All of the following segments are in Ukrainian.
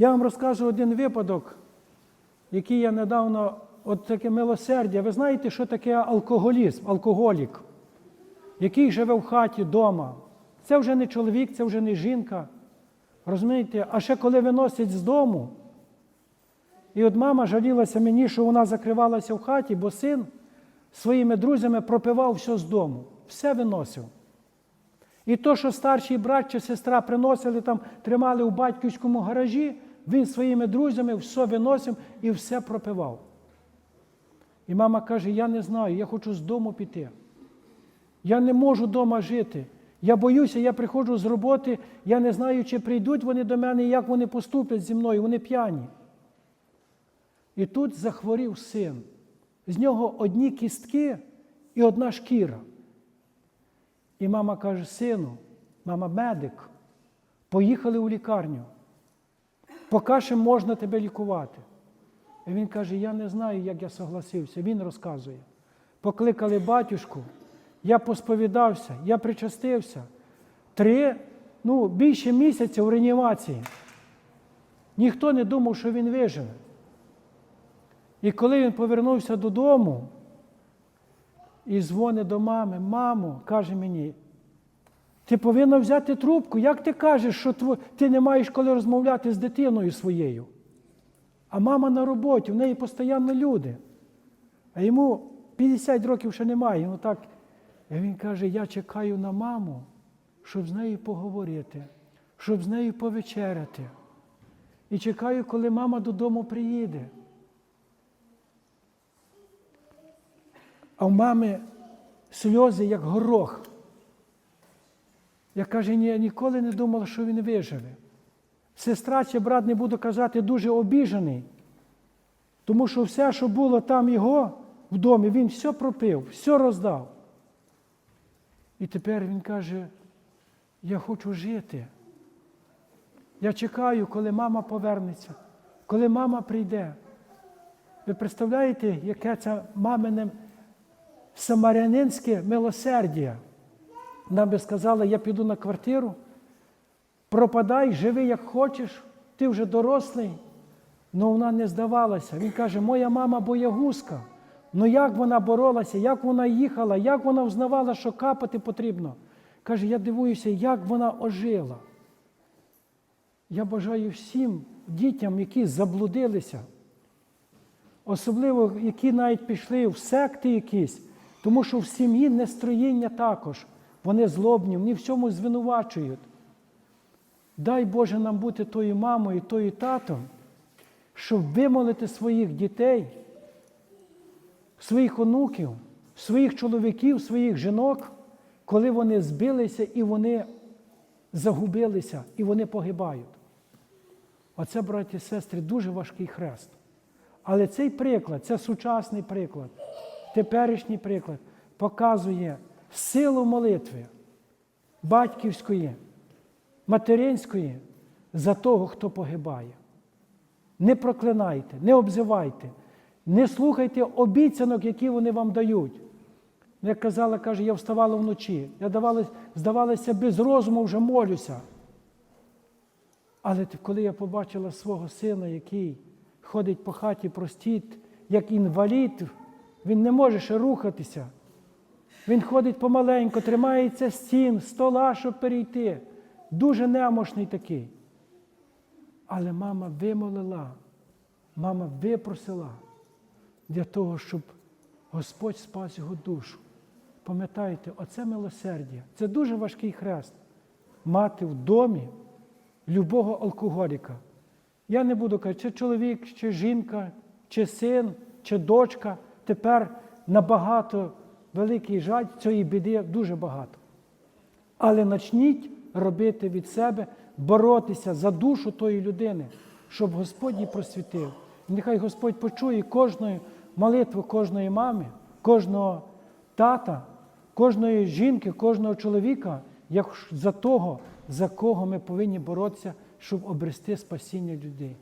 Я вам розкажу один випадок, який я недавно, от таке милосердя. Ви знаєте, що таке алкоголізм, алкоголік, який живе в хаті вдома. Це вже не чоловік, це вже не жінка. Розумієте? А ще коли виносять з дому, і от мама жалілася мені, що вона закривалася в хаті, бо син своїми друзями пропивав все з дому, все виносив. І то, що старший брат чи сестра приносили там, тримали у батьківському гаражі, він своїми друзями все виносив і все пропивав. І мама каже: Я не знаю, я хочу з дому піти. Я не можу вдома жити. Я боюся, я приходжу з роботи, я не знаю, чи прийдуть вони до мене, і як вони поступлять зі мною, вони п'яні. І тут захворів син. З нього одні кістки і одна шкіра. І мама каже: сину, мама медик, поїхали у лікарню. Поки ще можна тебе лікувати. І він каже: Я не знаю, як я согласився. Він розказує. Покликали батюшку, я посповідався, я причастився. Три, ну, більше місяця в реанімації. Ніхто не думав, що він виживе. І коли він повернувся додому і дзвонить до мами, мамо, каже мені, ти повинна взяти трубку. Як ти кажеш, що ти не маєш коли розмовляти з дитиною своєю? А мама на роботі, в неї постійно люди. А йому 50 років ще немає. Йому так. І він каже: я чекаю на маму, щоб з нею поговорити, щоб з нею повечеряти. І чекаю, коли мама додому приїде. А в мами сльози, як горох. Я каже, ні, я ніколи не думала, що він виживе. Сестра чи брат, не буду казати, дуже обіжений, тому що все, що було там його в домі, він все пропив, все роздав. І тепер він каже, я хочу жити. Я чекаю, коли мама повернеться, коли мама прийде. Ви представляєте, яке це мамине самарянинське милосердя? Нам би сказали, я піду на квартиру, пропадай, живи як хочеш, ти вже дорослий. Ну вона не здавалася. Він каже, моя мама боягузка. Ну як вона боролася, як вона їхала, як вона взнавала, що капати потрібно. Каже, я дивуюся, як вона ожила. Я бажаю всім дітям, які заблудилися, особливо які навіть пішли в секти якісь, тому що в сім'ї нестроєння також. Вони злобні, вони в цьому звинувачують. Дай Боже нам бути тою мамою, тою татом, щоб вимолити своїх дітей, своїх онуків, своїх чоловіків, своїх жінок, коли вони збилися і вони загубилися, і вони погибають. Оце, браті і сестри, дуже важкий хрест. Але цей приклад, це сучасний приклад, теперішній приклад, показує силу молитви батьківської, материнської за того, хто погибає. Не проклинайте, не обзивайте, не слухайте обіцянок, які вони вам дають. Як казала, каже, я вставала вночі, я давалась, здавалося, без розуму вже молюся. Але коли я побачила свого сина, який ходить по хаті простіт, як інвалід, він не може ще рухатися. Він ходить помаленько, тримається стін, стола, щоб перейти. Дуже немощний такий. Але мама вимолила, мама випросила для того, щоб Господь спас його душу. Пам'ятайте, оце милосердя. Це дуже важкий хрест. Мати в домі любого алкоголіка. Я не буду казати, чи чоловік, чи жінка, чи син, чи дочка. Тепер набагато великий жаль цієї біди дуже багато. Але почніть робити від себе, боротися за душу тої людини, щоб Господь її просвітив. І нехай Господь почує кожну молитву кожної мами, кожного тата, кожної жінки, кожного чоловіка, як за того, за кого ми повинні боротися, щоб обрести спасіння людей,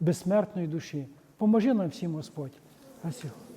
безсмертної душі. Поможи нам всім, Господь. Спасибо.